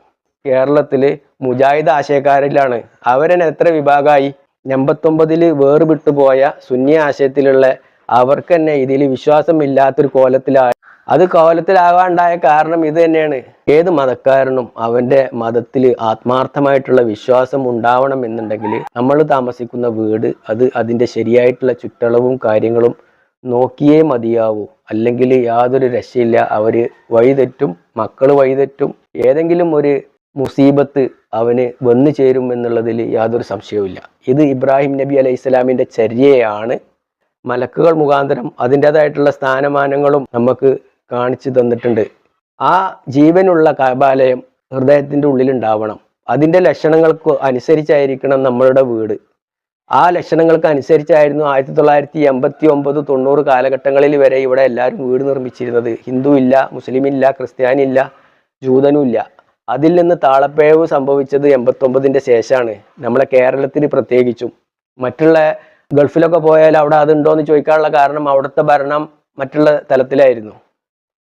കേരളത്തിൽ മുജാഹിദ് ആശയക്കാരിലാണ്. അവരെന്നെ എത്ര വിഭാഗമായി? എൺപത്തൊമ്പതിൽ വേർവിട്ടുപോയ സുന്നി ആശയത്തിലുള്ള അവർക്ക് തന്നെ ഇതിൽ വിശ്വാസമില്ലാത്തൊരു കോലത്തിലായി അത് കോലത്തിലാകാണ്ടായ കാരണം ഇത് തന്നെയാണ്. ഏത് മതക്കാരനും അവന്റെ മതത്തിൽ ആത്മാർത്ഥമായിട്ടുള്ള വിശ്വാസം ഉണ്ടാവണം എന്നുണ്ടെങ്കിൽ നമ്മൾ താമസിക്കുന്ന വീട് അത് അതിന്റെ ശരിയായിട്ടുള്ള ചുറ്റളവും കാര്യങ്ങളും നോക്കിയേ മതിയാവൂ. അല്ലെങ്കിൽ യാതൊരു രക്ഷയില്ല. അവർ വഴിതെറ്റും മക്കൾ വഴിതെറ്റും ഏതെങ്കിലും ഒരു മുസീബത്ത് അവന് വന്നു ചേരും എന്നുള്ളതിൽ യാതൊരു സംശയവുമില്ല. ഇത് ഇബ്രാഹിം നബി അലൈഹി ഇസ്ലാമിന്റെ ചര്യയാണ്. മലക്കുകൾ മുഖാന്തരം അതിന്റെതായിട്ടുള്ള സ്ഥാനമാനങ്ങളും നമുക്ക് കാണിച്ചു തന്നിട്ടുണ്ട്. ആ ജീവനുള്ള കബാലയം ഹൃദയത്തിന്റെ ഉള്ളിലുണ്ടാവണം. അതിന്റെ ലക്ഷണങ്ങൾക്ക് അനുസരിച്ചായിരിക്കണം നമ്മളുടെ വീട്. ആ ലക്ഷണങ്ങൾക്ക് അനുസരിച്ചായിരുന്നു ആയിരത്തി തൊള്ളായിരത്തി എൺപത്തി ഒമ്പത് തൊണ്ണൂറ് കാലഘട്ടങ്ങളിൽ വരെ ഇവിടെ എല്ലാവരും വീട് നിർമ്മിച്ചിരുന്നത്. ഹിന്ദു ഇല്ല മുസ്ലിം ഇല്ല ക്രിസ്ത്യാനി ഇല്ല ജൂതനും ഇല്ല. അതിൽ നിന്ന് താളപ്പേവ് സംഭവിച്ചത് എൺപത്തൊമ്പതിന്റെ ശേഷമാണ്. നമ്മളെ കേരളത്തിൽ പ്രത്യേകിച്ചും. മറ്റുള്ള ഗൾഫിലൊക്കെ പോയാൽ അവിടെ അതുണ്ടോ എന്ന് ചോദിക്കാനുള്ള കാരണം അവിടുത്തെ ഭരണം മറ്റുള്ള തലത്തിലായിരുന്നു.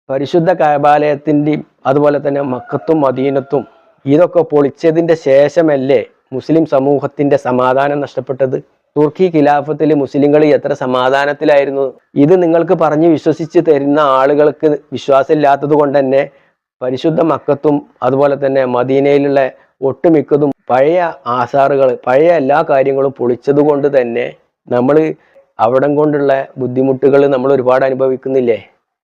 പരിശുദ്ധ കാബാലയത്തിന്റെയും അതുപോലെ തന്നെ മക്കത്തും മദീനത്തും ഇതൊക്കെ പൊളിച്ചതിന്റെ ശേഷമല്ലേ മുസ്ലിം സമൂഹത്തിന്റെ സമാധാനം നഷ്ടപ്പെട്ടത്? തുർക്കി ഖിലാഫത്തിൽ മുസ്ലിങ്ങൾ എത്ര സമാധാനത്തിലായിരുന്നു? ഇത് നിങ്ങൾക്ക് പറഞ്ഞ് വിശ്വസിച്ച് തരുന്ന ആളുകൾക്ക് വിശ്വാസമില്ലാത്തത് കൊണ്ട് തന്നെ പരിശുദ്ധ മക്കത്തും അതുപോലെ തന്നെ മദീനയിലുള്ള ഒട്ടുമിക്കതും പഴയ ആസാറുകൾ പഴയ എല്ലാ കാര്യങ്ങളും പൊളിച്ചത് കൊണ്ട് തന്നെ നമ്മൾ അവിടം കൊണ്ടുള്ള ബുദ്ധിമുട്ടുകൾ നമ്മൾ ഒരുപാട് അനുഭവിക്കുന്നില്ലേ?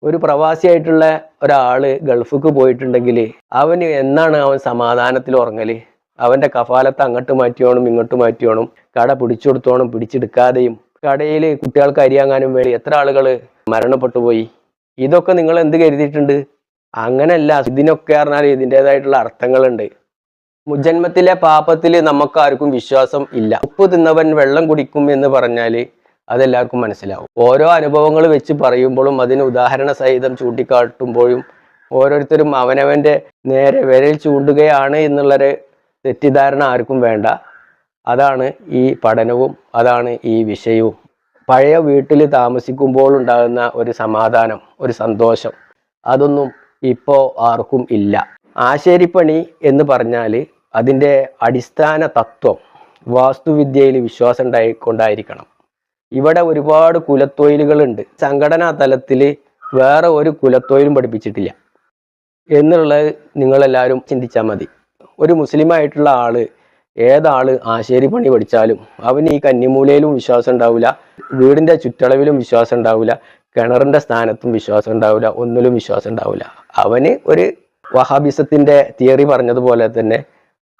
ഒരു പ്രവാസിയായിട്ടുള്ള ഒരാൾ ഗൾഫിക്ക് പോയിട്ടുണ്ടെങ്കിൽ അവന് എന്നാണ് അവൻ സമാധാനത്തിൽ ഉറങ്ങൽ? അവന്റെ കഫാലത്ത് അങ്ങോട്ട് മാറ്റിയോണം ഇങ്ങോട്ട് മാറ്റിയോണം കട പിടിച്ചു കൊടുത്തോണം പിടിച്ചെടുക്കാതെയും കടയിൽ കുട്ടികൾക്ക് അരിയാങ്ങാനും വേണ്ടി എത്ര ആളുകൾ മരണപ്പെട്ടു പോയി? ഇതൊക്കെ നിങ്ങൾ എന്ത് കരുതിയിട്ടുണ്ട്? അങ്ങനല്ല ഇതിനൊക്കെ പറഞ്ഞാൽ ഇതിന്റെതായിട്ടുള്ള അർത്ഥങ്ങളുണ്ട്. മുജന്മത്തിലെ പാപത്തിൽ നമുക്കാർക്കും വിശ്വാസം ഇല്ല. ഉപ്പ് തിന്നവൻ വെള്ളം കുടിക്കും എന്ന് പറഞ്ഞാൽ അതെല്ലാവർക്കും മനസ്സിലാവും. ഓരോ അനുഭവങ്ങൾ വെച്ച് പറയുമ്പോഴും അതിന് ഉദാഹരണ സഹിതം ചൂണ്ടിക്കാട്ടുമ്പോഴും ഓരോരുത്തരും അവനവന്റെ നേരെ വിരൽ ചൂണ്ടുകയാണ് എന്നുള്ളൊരു തെറ്റിദ്ധാരണ ആർക്കും വേണ്ട. അതാണ് ഈ പഠനവും അതാണ് ഈ വിഷയവും. പഴയ വീട്ടിൽ താമസിക്കുമ്പോൾ ഉണ്ടാകുന്ന ഒരു സമാധാനം ഒരു സന്തോഷം അതൊന്നും ഇപ്പോൾ ആർക്കും ഇല്ല. ആശേരിപ്പണി എന്ന് പറഞ്ഞാൽ അതിന്റെ അടിസ്ഥാന തത്വം വാസ്തുവിദ്യയിൽ വിശ്വാസം ഉണ്ടായിക്കൊണ്ടായിരിക്കണം ഇവിടെ ഒരുപാട് കുലത്തൊഴിലുകളുണ്ട്. സംഘടനാ തലത്തിൽ വേറെ ഒരു കുലത്തൊഴിലും പഠിപ്പിച്ചിട്ടില്ല. എന്നുള്ളത് നിങ്ങളെല്ലാവരും ചിന്തിച്ചാൽ മതി. ഒരു മുസ്ലിമായിട്ടുള്ള ആൾ ഏതാൾ ആശേരി പണി പഠിച്ചാലും അവന് ഈ കന്നിമൂലയിലും വിശ്വാസം ഉണ്ടാവില്ല വീടിന്റെ ചുറ്റളവിലും വിശ്വാസം ഉണ്ടാവില്ല കിണറിന്റെ സ്ഥാനത്തും വിശ്വാസം ഉണ്ടാവില്ല ഒന്നിലും വിശ്വാസം ഉണ്ടാവില്ല അവന് ഒരു വഹാബിസത്തിന്റെ തിയറി പറഞ്ഞതുപോലെ തന്നെ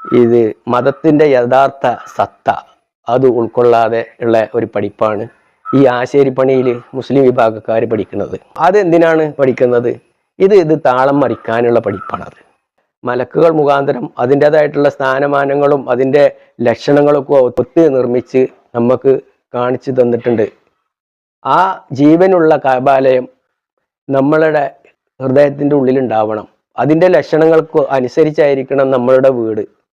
ഇത് മതത്തിന്റെ യഥാർത്ഥ സത്ത. അത് ഉൾക്കൊള്ളാതെ ഉള്ള ഒരു പഠിപ്പാണ് ഈ ആശേരി ആശേരിപ്പണിയിൽ മുസ്ലിം വിഭാഗക്കാർ പഠിക്കുന്നത്. അതെന്തിനാണ് പഠിക്കുന്നത്? ഇത് ഇത് താളം മറിക്കാനുള്ള പഠിപ്പാണത്. മലക്കുകൾ മുഖാന്തരം അതിന്റെതായിട്ടുള്ള സ്ഥാനമാനങ്ങളും അതിന്റെ ലക്ഷണങ്ങളൊക്കെ ഒത്ത് നിർമ്മിച്ച് നമുക്ക് കാണിച്ചു തന്നിട്ടുണ്ട്. ആ ജീവനുള്ള കാബാലയം നമ്മളുടെ ഹൃദയത്തിന്റെ ഉള്ളിലുണ്ടാവണം. അതിന്റെ ലക്ഷണങ്ങൾക്ക് അനുസരിച്ചായിരിക്കണം നമ്മളുടെ വീട്.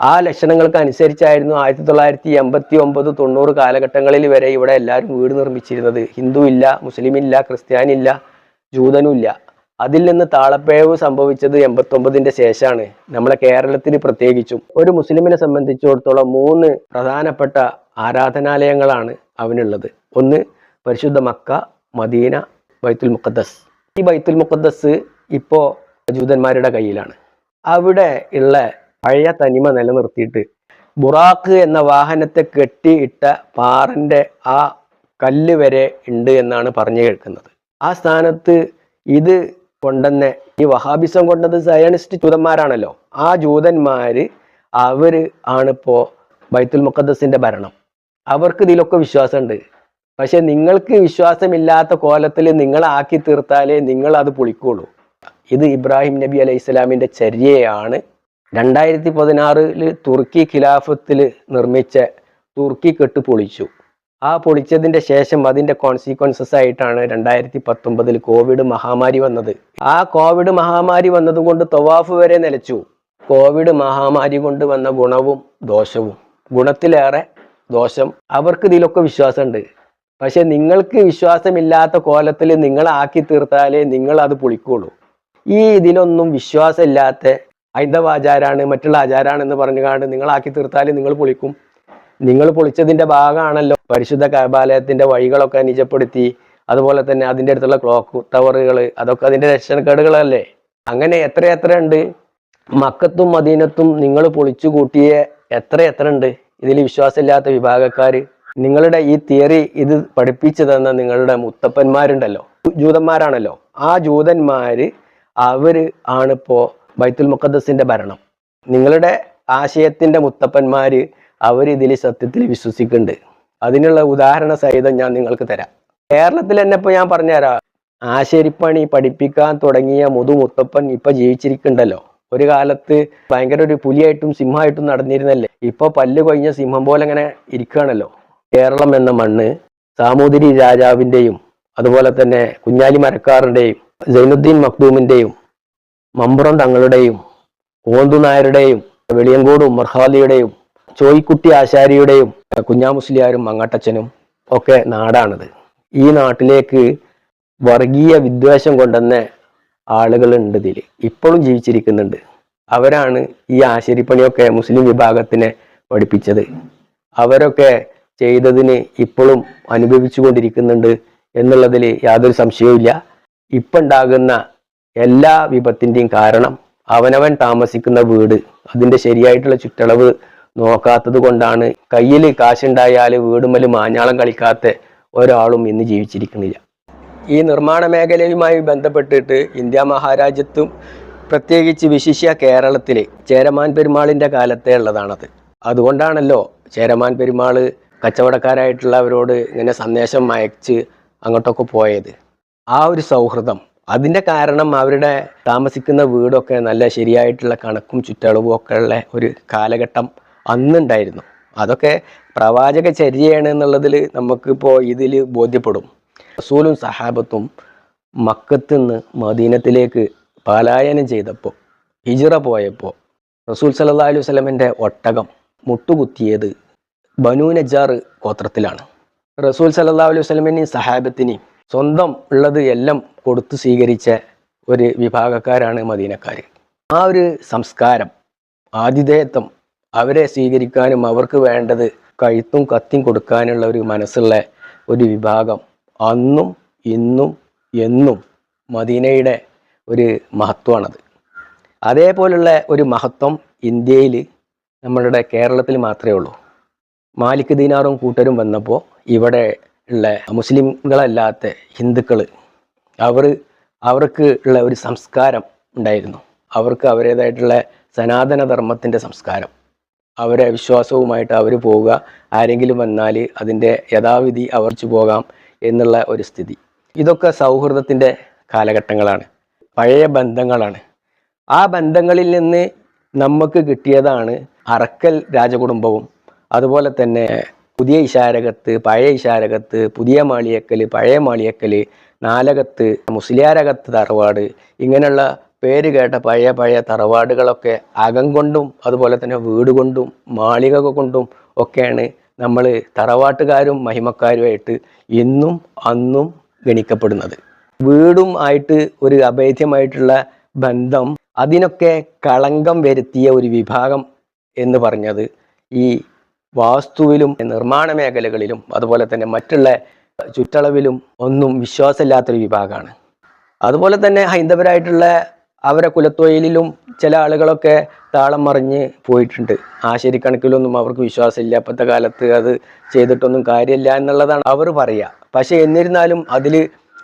ആ ലക്ഷണങ്ങൾക്ക് അനുസരിച്ചായിരുന്നു ആയിരത്തി തൊള്ളായിരത്തി എൺപത്തി ഒമ്പത് തൊണ്ണൂറ് കാലഘട്ടങ്ങളിൽ വരെ ഇവിടെ എല്ലാവരും വീട് നിർമ്മിച്ചിരുന്നത്. ഹിന്ദു ഇല്ല മുസ്ലിം ഇല്ല ക്രിസ്ത്യാനില്ല ജൂതനും ഇല്ല. അതിൽ നിന്ന് താളപ്പിഴവ് സംഭവിച്ചത് എൺപത്തൊമ്പതിന്റെ ശേഷമാണ്. നമ്മളെ കേരളത്തിന് പ്രത്യേകിച്ചും. ഒരു മുസ്ലിമിനെ സംബന്ധിച്ചിടത്തോളം മൂന്ന് പ്രധാനപ്പെട്ട ആരാധനാലയങ്ങളാണ് അവനുള്ളത്. ഒന്ന് പരിശുദ്ധ മക്ക മദീന ബൈത്തുൽ മുഖദ്ദസ്. ഈ ബൈത്തുൽ മുഖദ്ദസ് ഇപ്പോൾ ജൂതന്മാരുടെ കയ്യിലാണ്. അവിടെ ഉള്ള പഴയ തനിമ നിലനിർത്തിയിട്ട് ബുറാക്ക് എന്ന വാഹനത്തെ കെട്ടിയിട്ട പാറന്റെ ആ കല്ല് വരെ ഉണ്ട് എന്നാണ് പറഞ്ഞു കേൾക്കുന്നത്. ആ സ്ഥാനത്ത് ഇത് കൊണ്ടുവന്ന ഈ വഹാബിസം കൊണ്ടത് സയണിസ്റ്റ് ജൂതന്മാരാണല്ലോ. ആ ജൂതന്മാർ അവർ ആണിപ്പോ ബൈത്തുൽ മുഖദ്ദസിന്റെ ഭരണം. അവർക്ക് ഇതിലൊക്കെ വിശ്വാസമുണ്ട് പക്ഷെ നിങ്ങൾക്ക് വിശ്വാസമില്ലാത്ത കോലത്തിൽ നിങ്ങൾ ആക്കി തീർത്താലേ നിങ്ങൾ അത് പൊളിക്കുള്ളൂ. ഇത് ഇബ്രാഹിം നബി അലൈഹി ഇസ്ലാമിന്റെ ചര്യയാണ്. രണ്ടായിരത്തി പതിനാറിൽ തുർക്കി ഖിലാഫത്തിൽ നിർമ്മിച്ച തുർക്കി കെട്ട് പൊളിച്ചു. ആ പൊളിച്ചതിന്റെ ശേഷം അതിന്റെ കോൺസിക്വൻസസ് ആയിട്ടാണ് രണ്ടായിരത്തി പത്തൊമ്പതിൽ കോവിഡ് മഹാമാരി വന്നത്. ആ കോവിഡ് മഹാമാരി വന്നതുകൊണ്ട് തവാഫ് വരെ നിലച്ചു. കോവിഡ് മഹാമാരി കൊണ്ട് വന്ന ഗുണവും ദോഷവും. ഗുണത്തിലേറെ ദോഷം. അവർക്ക് ഇതിലൊക്കെ വിശ്വാസമുണ്ട്. പക്ഷെ നിങ്ങൾക്ക് വിശ്വാസമില്ലാത്ത കോലത്തിൽ നിങ്ങളാക്കി തീർത്താലേ നിങ്ങൾ അത് പൊളിക്കുള്ളൂ. ഈ ഇതിലൊന്നും വിശ്വാസമില്ലാത്ത ഹൈന്ദവ ആചാരമാണ് മറ്റുള്ള പറഞ്ഞു പറഞ്ഞുകൊണ്ട് നിങ്ങളാക്കി തീർത്താൽ നിങ്ങൾ പൊളിക്കും. നിങ്ങൾ പൊളിച്ചതിന്റെ ഭാഗമാണല്ലോ പരിശുദ്ധ കബാലയത്തിന്റെ വഴികളൊക്കെ നിജപ്പെടുത്തി അതുപോലെ തന്നെ അതിന്റെ അടുത്തുള്ള ക്ലോക്ക് ടവറുകൾ അതൊക്കെ അതിന്റെ രക്ഷണക്കേടുകളല്ലേ അങ്ങനെ എത്ര എത്ര ഉണ്ട്? മക്കത്തും മദീനത്തും നിങ്ങൾ പൊളിച്ചു കൂട്ടിയ എത്ര എത്ര ഉണ്ട്? ഇതിൽ വിശ്വാസമില്ലാത്ത വിഭാഗക്കാർ നിങ്ങളുടെ ഈ തിയറി ഇത് പഠിപ്പിച്ചു തന്ന നിങ്ങളുടെ മുത്തപ്പന്മാരുണ്ടല്ലോ ജൂതന്മാരാണല്ലോ. ആ ജൂതന്മാർ അവർ ആണിപ്പോ ബൈത്തുൽ മുഖദ്ദസിന്റെ ഭരണം. നിങ്ങളുടെ ആശയത്തിന്റെ മുത്തപ്പന്മാര് അവർ ഇതിൽ സത്യത്തിൽ വിശ്വസിക്കുന്നുണ്ട്. അതിനുള്ള ഉദാഹരണ സഹിതം ഞാൻ നിങ്ങൾക്ക് തരാം. കേരളത്തിൽ തന്നെ ഇപ്പൊ ഞാൻ പറഞ്ഞുതരാം. ആശരിപ്പണി പഠിപ്പിക്കാൻ തുടങ്ങിയ മുതു മുത്തപ്പൻ ഇപ്പൊ ജീവിച്ചിരിക്കണ്ടല്ലോ ഒരു കാലത്ത് ഭയങ്കര ഒരു പുലിയായിട്ടും സിംഹമായിട്ടും നടന്നിരുന്നല്ലേ? ഇപ്പൊ പല്ല് കൊഴിഞ്ഞ സിംഹം പോലെ ഇങ്ങനെ ഇരിക്കുകയാണല്ലോ. കേരളം എന്ന മണ്ണ് സാമൂതിരി രാജാവിന്റെയും അതുപോലെ തന്നെ കുഞ്ഞാലി മരക്കാറിന്റെയും സൈനുദ്ദീൻ മഖ്ദൂമിന്റെയും മമ്പുറം തങ്ങളുടെയും ഓന്തു നായരുടെയും വെളിയങ്കോടും മർഹാലിയുടെയും ചോയ്ക്കുട്ടി ആശാരിയുടെയും കുഞ്ഞാമുസ്ലിയാരും മങ്ങാട്ടച്ചനും ഒക്കെ നാടാണിത്. ഈ നാട്ടിലേക്ക് വർഗീയ വിദ്വേഷം കൊണ്ടുവന്ന ആളുകളുണ്ട് ഇതിൽ ഇപ്പോഴും ജീവിച്ചിരിക്കുന്നുണ്ട്. അവരാണ് ഈ ആശാരിപ്പണിയൊക്കെ മുസ്ലിം വിഭാഗത്തിനെ പഠിപ്പിച്ചത്. അവരൊക്കെ ചെയ്തതിന് ഇപ്പോഴും അനുഭവിച്ചു കൊണ്ടിരിക്കുന്നുണ്ട് എന്നുള്ളതിൽ യാതൊരു സംശയവുമില്ല. ഇപ്പം ഉണ്ടാകുന്ന എല്ലാ വിപത്തിന്റെയും കാരണം അവനവൻ താമസിക്കുന്ന വീട് അതിന്റെ ശരിയായിട്ടുള്ള ചുറ്റളവ് നോക്കാത്തത് കൊണ്ടാണ് കയ്യിൽ കാശുണ്ടായാൽ വീടുമൽ മാഞ്ഞാളം കളിക്കാത്ത ഒരാളും ഇന്ന് ജീവിച്ചിരിക്കുന്നില്ല. ഈ നിർമ്മാണ മേഖലയുമായി ബന്ധപ്പെട്ടിട്ട് ഇന്ത്യ മഹാരാജ്യത്തും പ്രത്യേകിച്ച് വിശിഷ്യ കേരളത്തിലെ ചേരമാൻ പെരുമാളിന്റെ കാലത്തെ ഉള്ളതാണത്. അതുകൊണ്ടാണല്ലോ ചേരമാൻ പെരുമാൾ കച്ചവടക്കാരായിട്ടുള്ളവരോട് ഇങ്ങനെ സന്ദേശം അയച്ച് അങ്ങോട്ടൊക്കെ പോയത്. ആ ഒരു സൗഹൃദം അതിന്റെ കാരണം അവരുടെ താമസിക്കുന്ന വീടൊക്കെ നല്ല ശരിയായിട്ടുള്ള കണക്കും ചുറ്റളവും ഒക്കെ ഉള്ള ഒരു കാലഘട്ടം അന്നുണ്ടായിരുന്നു. അതൊക്കെ പ്രവാചക ചര്യയാണ് എന്നുള്ളതിൽ നമുക്കിപ്പോൾ ഇതിൽ ബോധ്യപ്പെടും. റസൂലും സഹാബത്തും മക്കത്ത് നിന്ന് മദീനത്തിലേക്ക് പലായനം ചെയ്തപ്പോൾ ഹിജിറ പോയപ്പോൾ റസൂൽ സല്ലാ അലൈഹി വസ്ലമിന്റെ ഒട്ടകം മുട്ടുകുത്തിയത് ബനൂ നജാർ ഗോത്രത്തിലാണ്. റസൂൽ സല്ലാ അലൈഹി വസ്ലമിനെയും സഹാബത്തിനെയും സ്വന്തം ഉള്ളത് എല്ലാം കൊടുത്തു സ്വീകരിച്ച ഒരു വിഭാഗക്കാരാണ് മദീനക്കാർ ആ ഒരു സംസ്കാരം ആതിഥേയത്വം അവരെ സ്വീകരിക്കാനും അവർക്ക് വേണ്ടത് കഴുത്തും കത്തിയും കൊടുക്കാനുള്ള ഒരു മനസ്സുള്ള ഒരു വിഭാഗം അന്നും ഇന്നും എന്നും മദീനയുടെ ഒരു മഹത്വമാണത്. അതേപോലുള്ള ഒരു മഹത്വം ഇന്ത്യയിൽ നമ്മളുടെ കേരളത്തിൽ മാത്രമേ ഉള്ളൂ. മാലിക് ദീനാറും കൂട്ടരും വന്നപ്പോൾ ഇവിടെ ഉള്ള മുസ്ലിംകളല്ലാത്ത ഹിന്ദുക്കൾ അവർ അവർക്ക് ഉള്ള ഒരു സംസ്കാരം ഉണ്ടായിരുന്നു. അവർക്ക് അവരുടേതായിട്ടുള്ള സനാതന ധർമ്മത്തിന്റെ സംസ്കാരം. അവരെ വിശ്വാസവുമായിട്ട് അവർ പോവുക ആരെങ്കിലും വന്നാൽ അതിന്റെ യഥാവിധി അവർച്ചു പോകാം എന്നുള്ള ഒരു സ്ഥിതി. ഇതൊക്കെ സൗഹൃദത്തിന്റെ കാലഘട്ടങ്ങളാണ്. പഴയ ബന്ധങ്ങളാണ്. ആ ബന്ധങ്ങളിൽ നിന്ന് നമുക്ക് കിട്ടിയതാണ് അറക്കൽ രാജകുടുംബവും. അതുപോലെ തന്നെ പുതിയ ഇശാരകത്ത് പഴയ ഇശാരകത്ത് പുതിയ മാളിയക്കൽ പഴയ മാളിയക്കൽ നാലകത്ത് മുസ്ലിയാരകത്ത് തറവാട് ഇങ്ങനെയുള്ള പേര് കേട്ട പഴയ പഴയ തറവാടുകളൊക്കെ അകം കൊണ്ടും അതുപോലെ തന്നെ വീട് കൊണ്ടും മാളിക കൊണ്ടും ഒക്കെയാണ് നമ്മൾ തറവാട്ടുകാരും മഹിമക്കാരുമായിട്ട് ഇന്നും അന്നും ഗണിക്കപ്പെടുന്നത്. വീടും ആയിട്ട് ഒരു അഭേദ്യമായിട്ടുള്ള ബന്ധം അതിനൊക്കെ കളങ്കം വരുത്തിയ ഒരു വിഭാഗം എന്ന് പറഞ്ഞത് ഈ വാസ്തുവിലും നിർമ്മാണ മേഖലകളിലും അതുപോലെ തന്നെ മറ്റുള്ള ചുറ്റളവിലും ഒന്നും വിശ്വാസമില്ലാത്തൊരു വിഭാഗമാണ്. അതുപോലെ തന്നെ ഹൈന്ദവരായിട്ടുള്ള അവരെ കുലത്തൊഴിലിലും ചില ആളുകളൊക്കെ താളം മറിഞ്ഞ് പോയിട്ടുണ്ട്. ആശരിക്കണക്കിലൊന്നും അവർക്ക് വിശ്വാസമില്ല. ഇപ്പോഴത്തെ കാലത്ത് അത് ചെയ്തിട്ടൊന്നും കാര്യമില്ല എന്നുള്ളതാണ് അവർ പറയുക. പക്ഷേ എന്നിരുന്നാലും അതിൽ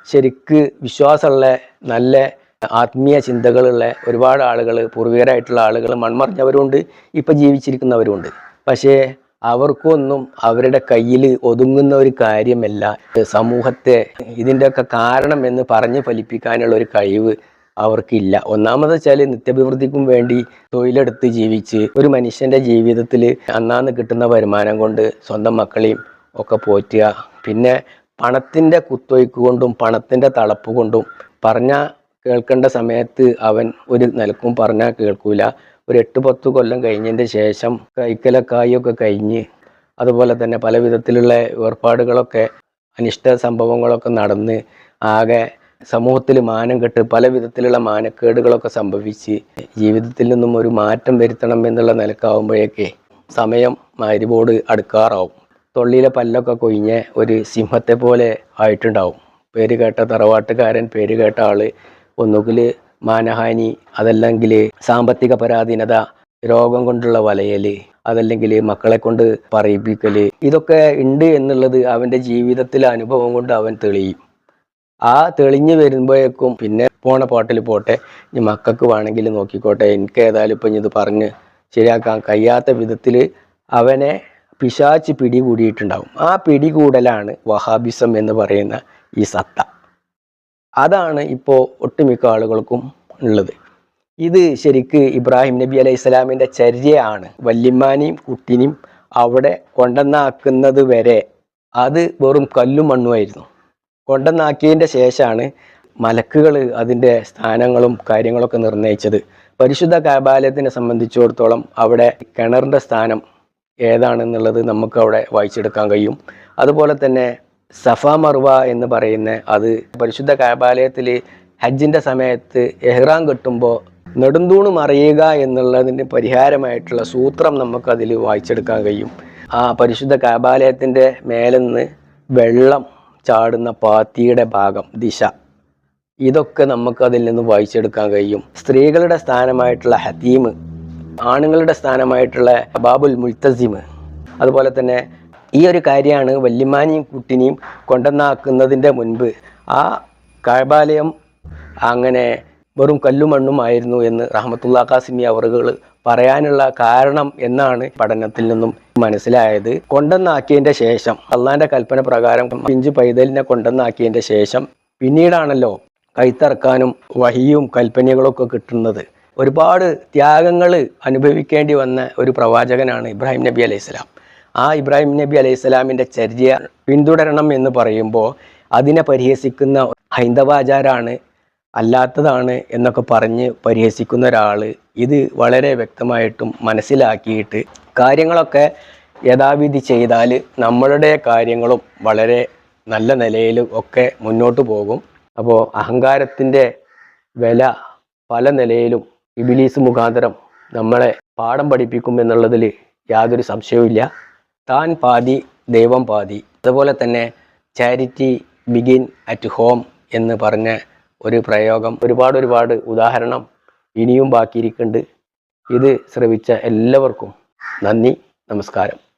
ശരിക്ക് വിശ്വാസമുള്ള നല്ല ആത്മീയ ചിന്തകളുള്ള ഒരുപാട് ആളുകൾ പൂർവികരായിട്ടുള്ള ആളുകൾ മൺമറിഞ്ഞവരുണ്ട്. ഇപ്പം ജീവിച്ചിരിക്കുന്നവരുണ്ട് പക്ഷേ അവർക്കൊന്നും അവരുടെ കയ്യിൽ ഒതുങ്ങുന്ന ഒരു കാര്യമല്ല. സമൂഹത്തെ ഇതിന്റെയൊക്കെ കാരണം എന്ന് പറഞ്ഞ് ഫലിപ്പിക്കാനുള്ള ഒരു കഴിവ് അവർക്കില്ല. ഒന്നാമത് വെച്ചാൽ നിത്യഭിവൃദ്ധിക്കും വേണ്ടി തൊഴിലെടുത്ത് ജീവിച്ച് ഒരു മനുഷ്യന്റെ ജീവിതത്തിൽ അന്നാന്ന് കിട്ടുന്ന വരുമാനം കൊണ്ട് സ്വന്തം മക്കളെയും ഒക്കെ പോറ്റുക. പിന്നെ പണത്തിന്റെ കുത്തൊഴുക്ക് കൊണ്ടും പണത്തിന്റെ തളപ്പ് കൊണ്ടും പറഞ്ഞ കേൾക്കേണ്ട സമയത്ത് അവൻ ഒരു നിലക്കും പറഞ്ഞാൽ കേൾക്കൂല. ഒരു എട്ട് പത്ത് കൊല്ലം കഴിഞ്ഞതിന്റെ ശേഷം കൈക്കലക്കായൊക്കെ കഴിഞ്ഞ് അതുപോലെ തന്നെ പല വിധത്തിലുള്ള ഏർപ്പാടുകളൊക്കെ അനിഷ്ട സംഭവങ്ങളൊക്കെ നടന്ന് ആകെ സമൂഹത്തിൽ മാനം കെട്ട് പല വിധത്തിലുള്ള മാനക്കേടുകളൊക്കെ സംഭവിച്ച് ജീവിതത്തിൽ നിന്നും ഒരു മാറ്റം വരുത്തണം എന്നുള്ള നിലക്കാവുമ്പോഴേക്കെ സമയം മാരിബോർഡ് അടുക്കാറാവും. തൊള്ളിയിലെ പല്ലൊക്കെ കൊഴിഞ്ഞ് ഒരു സിംഹത്തെ പോലെ ആയിട്ടുണ്ടാവും. പേര് കേട്ട തറവാട്ടുകാരൻ പേര് കേട്ട ആൾ ഒന്നുകിൽ മാനഹാനി അതല്ലെങ്കിൽ സാമ്പത്തിക പരാധീനത രോഗം കൊണ്ടുള്ള വലയൽ അതല്ലെങ്കിൽ മക്കളെ കൊണ്ട് പറയിപ്പിക്കൽ ഇതൊക്കെ ഉണ്ട് എന്നുള്ളത് അവന്റെ ജീവിതത്തിലെ അനുഭവം കൊണ്ട് അവൻ തെളിയും. ആ തെളിഞ്ഞു വരുമ്പോഴേക്കും പിന്നെ പോണ പാട്ടിൽ പോട്ടെ ഇനി മക്കൾക്ക് വേണമെങ്കിൽ നോക്കിക്കോട്ടെ എനിക്ക് ഏതായാലും ഇപ്പം ഇത് പറഞ്ഞ് ശരിയാക്കാൻ കഴിയാത്ത വിധത്തിൽ അവനെ പിശാച്ച് പിടികൂടിയിട്ടുണ്ടാവും. ആ പിടികൂടലാണ് വഹാബിസം എന്ന് പറയുന്ന ഈ സത്ത. അതാണ് ഇപ്പോൾ ഒട്ടുമിക്ക ആളുകൾക്കും ഉള്ളത്. ഇത് ശരിക്ക് ഇബ്രാഹിം നബി അലൈഹി സ്വലാമിന്റെ ചര്യയാണ്. വല്യമ്മാനെയും കുട്ടിനെയും അവിടെ കൊണ്ടെന്നാക്കുന്നത് വരെ അത് വെറും കല്ലും മണ്ണുമായിരുന്നു കൊണ്ടെന്നാക്കിയതിന്റെ ശേഷമാണ് മലക്കുകൾ അതിന്റെ സ്ഥാനങ്ങളും കാര്യങ്ങളൊക്കെ നിർണയിച്ചത് പരിശുദ്ധ കാബാലയത്തിനെ സംബന്ധിച്ചിടത്തോളം അവിടെ കിണറിന്റെ സ്ഥാനം ഏതാണെന്നുള്ളത് നമുക്ക് അവിടെ വായിച്ചെടുക്കാൻ കഴിയും. അതുപോലെ തന്നെ സഫ മർവ എന്ന് പറയുന്ന അത് പരിശുദ്ധ കാബാലയത്തിൽ ഹജ്ജിന്റെ സമയത്ത് എഹ്റാം കെട്ടുമ്പോൾ നെടുന്തൂണ് മറിയുക എന്നുള്ളതിന് പരിഹാരമായിട്ടുള്ള സൂത്രം നമുക്കതിൽ വായിച്ചെടുക്കാൻ കഴിയും. ആ പരിശുദ്ധ കാബാലയത്തിന്റെ മേലെന്ന് വെള്ളം ചാടുന്ന പാത്തിയുടെ ഭാഗം ദിശ. ഇതൊക്കെ നമുക്കതിൽ നിന്ന് വായിച്ചെടുക്കാൻ കഴിയും. സ്ത്രീകളുടെ സ്ഥാനമായിട്ടുള്ള ഹതീം ആണുങ്ങളുടെ സ്ഥാനമായിട്ടുള്ള ബാബുൽ മുൽത്തസിം അതുപോലെ തന്നെ ഈ ഒരു കാര്യമാണ് വല്യമാനിയും കുട്ടിനെയും കൊണ്ടുവന്നാക്കുന്നതിന്റെ മുൻപ് ആ കാബാലയം അങ്ങനെ വെറും കല്ലുമണ്ണും ആയിരുന്നു എന്ന് റഹമത്തുള്ള കാസിമി അവറുകൾ പറയാനുള്ള കാരണം എന്നാണ് പഠനത്തിൽ നിന്നും മനസ്സിലായത്. കൊണ്ടെന്നാക്കിയതിന്റെ ശേഷം അള്ളാന്റെ കൽപ്പന പ്രകാരം പിഞ്ചു പൈതലിനെ കൊണ്ടെന്നാക്കിയതിന്റെ ശേഷം പിന്നീടാണല്ലോ കൈത്തറക്കാനും വഹിയും കൽപ്പനകളൊക്കെ കിട്ടുന്നത്. ഒരുപാട് ത്യാഗങ്ങൾ അനുഭവിക്കേണ്ടി വന്ന ഒരു പ്രവാചകനാണ് ഇബ്രാഹിം നബി അലൈഹി സ്വലാം. ആ ഇബ്രാഹിം നബി അലൈഹി സ്വലാമിന്റെ ചര്യ പിന്തുടരണം എന്ന് പറയുമ്പോൾ അതിനെ പരിഹസിക്കുന്ന ഹൈന്ദവാചാരാണ് അല്ലാത്തതാണ് എന്നൊക്കെ പറഞ്ഞ് പരിഹസിക്കുന്ന ഒരാൾ ഇത് വളരെ വ്യക്തമായിട്ടും മനസ്സിലാക്കിയിട്ട് കാര്യങ്ങളൊക്കെ യഥാവിധി ചെയ്താൽ നമ്മളുടെ കാര്യങ്ങളും വളരെ നല്ല നിലയിൽ ഒക്കെ മുന്നോട്ട് പോകും. അപ്പോൾ അഹങ്കാരത്തിന്റെ വില പല നിലയിലും ഇബിലീസ് മുഖാന്തരം നമ്മളെ പാഠം പഠിപ്പിക്കും എന്നുള്ളതിൽ യാതൊരു സംശയവുമില്ല. താൻ പാതി ദൈവം പാതി. അതുപോലെ തന്നെ ചാരിറ്റി ബിഗിൻ അറ്റ് ഹോം എന്ന് പറഞ്ഞ ഒരു പ്രയോഗം. ഒരുപാട് ഒരുപാട് ഉദാഹരണം ഇനിയും ബാക്കിയിരിക്കുന്നുണ്ട്. ഇത് ശ്രവിച്ച എല്ലാവർക്കും നന്ദി നമസ്കാരം.